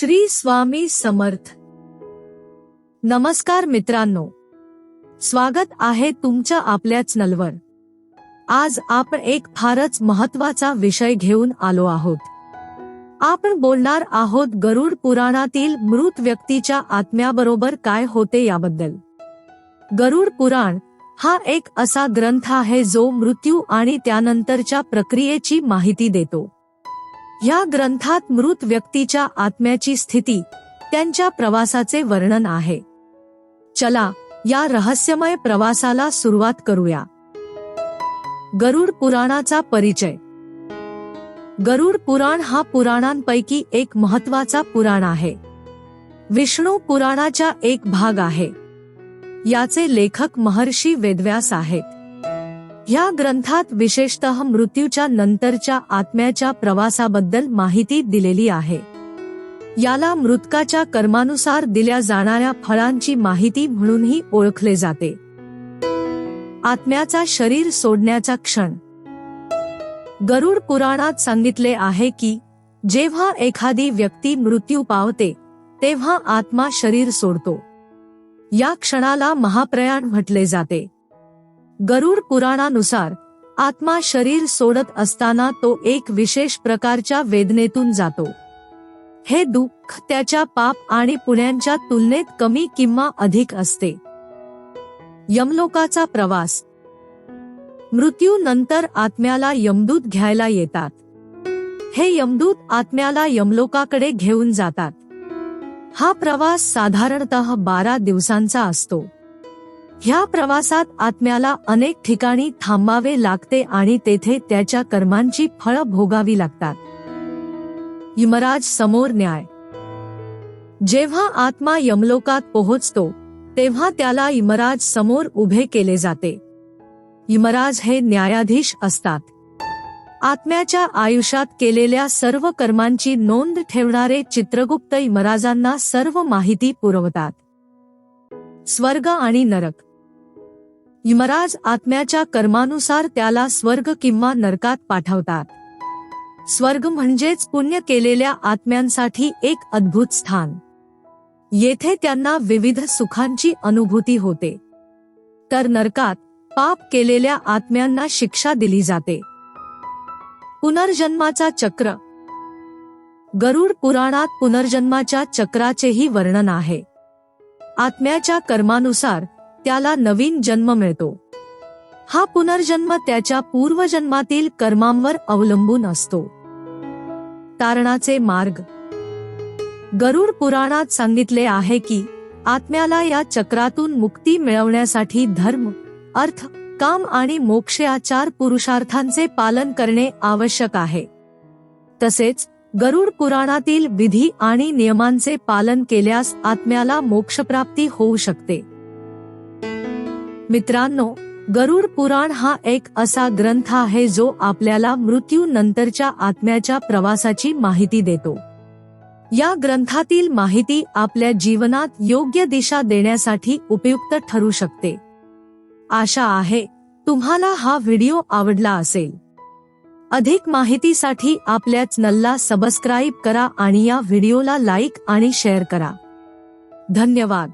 श्री स्वामी समर्थ. नमस्कार मित्रांनो. स्वागत आहे तुमच्या आपल्या चॅनलवर आज आपण एक फारच महत्त्वाचा विषय घेऊन आलो आहोत. आपण बोलणार आहोत गरुड पुराणातील मृत व्यक्तीच्या आत्म्याबरोबर काय होते याबद्दल. गरुड पुराण हा एक असा ग्रंथ आहे जो मृत्यू आणि त्यानंतरच्या प्रक्रियेची माहिती देतो. या ग्रंथात मृत व्यक्तीच्या आत्म्याची स्थिती त्यांच्या प्रवासाचे वर्णन आहे. चला या रहस्यमय प्रवासाला सुरुवात करूया. गरुड पुराणाचा परिचय. गरुड पुराण हा पुराणांपैकी एक महत्त्वाचा पुराण आहे. विष्णू पुराणाचा एक भाग आहे. याचे लेखक महर्षी वेदव्यास आहेत. ह्या ग्रंथात विशेषतः मृत्यूच्या नंतरच्या आत्म्याच्या प्रवासाबद्दल माहिती दिलेली आहे. याला मृतकाच्या कर्मानुसार दिल्या जाणाऱ्या फळांची माहिती म्हणूनही ओळखले जाते. आत्म्याचा शरीर सोडण्याचा क्षण. गरुड पुराणात सांगितले आहे की जेव्हा एखादी व्यक्ती मृत्यू पावते तेव्हा आत्मा शरीर सोडतो. या क्षणाला महाप्रयाण म्हटले जाते. गरुड पुराणानुसार आत्मा शरीर सोडत असताना तो एक विशेष प्रकारच्या वेदनेतून जातो. हे दुःख त्याच्या पाप आणि पुण्यांच्या तुलनेत कमी किंवा अधिक असते. यमलोकाचा प्रवास. मृत्यू नंतर आत्म्याला यमदूत घ्यायला येतात. हे यमदूत आत्म्याला यमलोकाकडे घेऊन जातात. हा प्रवास साधारणतः बारा दिवसांचा असतो. ह्या प्रवासात आत्म्याला अनेक ठिकाणी थांबावे लागते आणि तेथे त्याच्या कर्मांची फळं भोगावी लागतात. यमराज समोर न्याय. जेव्हा आत्मा यमलोकात पोहोचतो तेव्हा त्याला यमराज समोर उभे केले जाते. यमराज हे न्यायाधीश असतात. आत्म्याच्या आयुष्यात केलेल्या सर्व कर्मांची नोंद ठेवणारे चित्रगुप्त यमराजांना सर्व माहिती पुरवतात. स्वर्ग आणि नरक. यमराज आत्म्याच्या कर्मानुसार त्याला स्वर्ग किंवा नरकात पाठवतात. स्वर्ग म्हणजेच पुण्य केलेल्या आत्म्यांसाठी एक अद्भुत स्थान. येथे त्यांना विविध सुखांची अनुभूती होते. तर नरकात पाप केलेल्या आत्म्यांना शिक्षा दिली जाते. पुनर्जन्माचा चक्र. गरुड पुराणात पुनर्जन्माच्या चक्राचेही वर्णन आहे. आत्म्याच्या कर्मानुसार त्याला नवीन जन्म मिळतो. हा पुनर्जन्म त्याच्या पूर्वजन्मातील कर्मांवर अवलंबून असतो. तारणाचे मार्ग. गरुड पुराणात सांगितले आहे की आत्म्याला या चक्रातून मुक्ती मिळवण्यासाठी धर्म अर्थ काम आणि मोक्ष या चार पुरुषार्थांचे पालन करणे आवश्यक आहे. तसेच गरुड पुराणातील विधी आणि नियमांचे पालन केल्यास आत्म्याला मोक्षप्राप्ती होऊ शकते. मित्रांनो गरुड पुराण हा एक असा ग्रंथ आहे जो आपल्याला मृत्यू नंतरच्या आत्म्याच्या प्रवासाची माहिती देतो. या ग्रंथातील माहिती आपल्या जीवनात योग्य दिशा देण्यासाठी उपयुक्त ठरू शकते. आशा आहे तुम्हाला हा व्हिडिओ आवडला असेल. अधिक माहितीसाठी आपल्याच नल्ला सबस्क्राईब करा आणि या व्हिडिओला लाईक आणि शेअर करा. धन्यवाद.